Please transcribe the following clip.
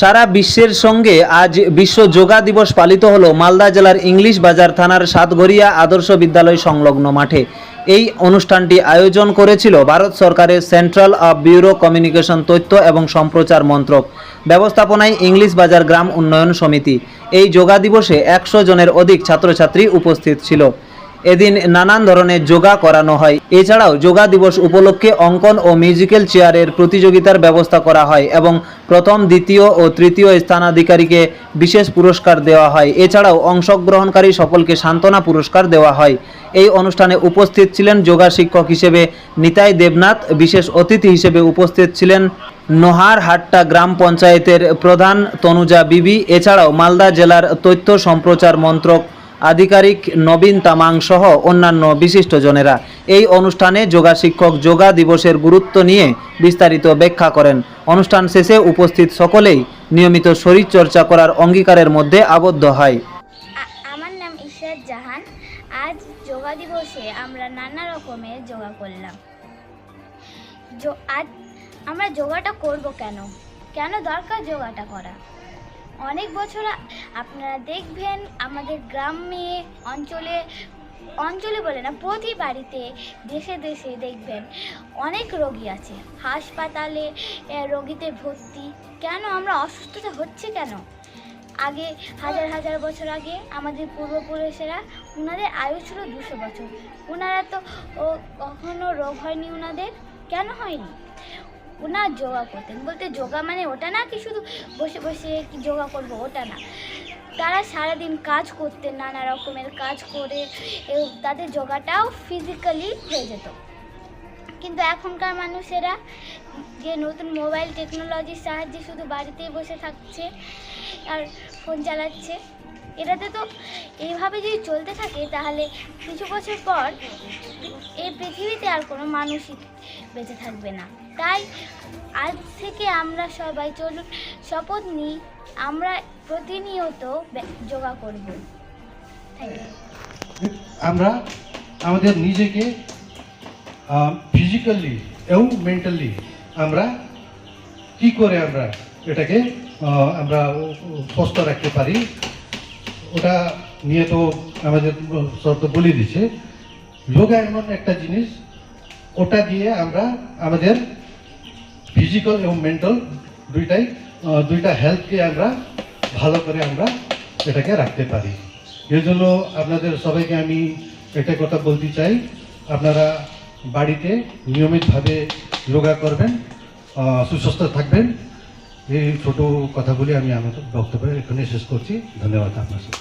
সারা বিশ্বের সঙ্গে আজ বিশ্ব যোগা দিবস পালিত হলো মালদা জেলার ইংলিশ বাজার থানার সাতঘরিয়া আদর্শ বিদ্যালয় সংলগ্ন মাঠে। এই অনুষ্ঠানটি আয়োজন করেছিল ভারত সরকারের সেন্ট্রাল অফ ব্যুরো কমিউনিকেশন তথ্য এবং সম্প্রচার মন্ত্রক, ব্যবস্থাপনায় ইংলিশ বাজার গ্রাম উন্নয়ন সমিতি। এই যোগা দিবসে একশো জনের অধিক ছাত্রছাত্রী উপস্থিত ছিল। এদিন নানান ধরনের যোগা করানো হয়। এছাড়াও যোগা দিবস উপলক্ষে অঙ্কন ও মিউজিক্যাল চেয়ারের প্রতিযোগিতার ব্যবস্থা করা হয় এবং প্রথম, দ্বিতীয় ও তৃতীয় স্থানাধিকারীকে বিশেষ পুরস্কার দেওয়া হয়। এছাড়াও অংশগ্রহণকারী সকলকে সান্ত্বনা পুরস্কার দেওয়া হয়। এই অনুষ্ঠানে উপস্থিত ছিলেন যোগা শিক্ষক হিসেবে নিতাই দেবনাথ, বিশেষ অতিথি হিসেবে উপস্থিত ছিলেন নোহার হাট্টা গ্রাম পঞ্চায়েতের প্রধান তনুজা বিবি, এছাড়াও মালদা জেলার তথ্য সম্প্রচার মন্ত্রক আধিকারিক নবীন তামাং সহ অন্যান্য বিশিষ্টজনেরা এই অনুষ্ঠানে যোগা শিক্ষক যোগা দিবসের গুরুত্ব নিয়ে বিস্তারিত ব্যাখ্যা করেন। অনুষ্ঠান শেষে উপস্থিত সকলেই নিয়মিত শরীরচর্চা করার অঙ্গীকারের মধ্যে আবদ্ধ হয়। আমার নাম ইশরাত জাহান। আজ যোগা দিবসে আমরা নানা রকমের যোগা করলাম। আজ আমরা যোগাটা করব কেন? কেন দরকার যোগাটা করা? অনেক বছর আপনারা দেখবেন আমাদের গ্রামে অঞ্চলে অঞ্চলে বলে না, প্রতি বাড়িতে দেশে দেশে দেখবেন অনেক রোগী আছে। হাসপাতালে রোগীতে ভর্তি। কেন? আমরা অসুস্থতা হচ্ছে কেন? আগে হাজার হাজার বছর আগে আমাদের পূর্বপুরুষেরা ওনাদের আয়ু ছিল দুশো বছর। ওনারা তো কখনো রোগ হয়নি ওনাদের কেন হয়নি? ওনার যোগা করতেন। বলতে যোগা মানে ওটা না কি শুধু বসে বসে কি যোগা করব ওটা না। তারা সারাদিন কাজ করতেন, নানা রকমের কাজ করে তাদের যোগাটাও ফিজিক্যালি হয়ে যেত। কিন্তু এখনকার মানুষেরা যে নতুন মোবাইল টেকনোলজির সাহায্যে শুধু বাড়িতেই বসে থাকছে আর ফোন চালাচ্ছে এটাতে তো এইভাবে যদি চলতে থাকে, তাহলে কিছু বছর পর এই পৃথিবীতে আর কোনো মানুষই বেঁচে থাকবে না। তাই আজ থেকে আমরা সবাই চলুন, শপথ নিই, আমরা প্রতিনিয়ত যোগা করব। আমরা আমাদের নিজেকে ফিজিক্যালি এবং মেন্টালি আমরা কি করে আমরা এটাকে আমরা সুস্থ রাখতে পারি? ওটা নিয়ে তো আমাদের সব তো বলে দিচ্ছে। যোগা এমন একটা জিনিস, ওটা দিয়ে আমরা আমাদের ফিজিক্যাল এবং মেন্টাল দুইটাই দুইটা হেলথকে আমরা ভালো করে আমরা এটাকে রাখতে পারি। এর জন্য আপনাদের সবাইকে আমি একটা কথা বলতে চাই। আপনারা বাড়িতে নিয়মিতভাবে যোগা করবেন সুস্বাস্থ্য থাকবেন। এই ছোট কথাগুলি আমি আমার বক্তব্য এখানে শেষ করছি। ধন্যবাদ আপনার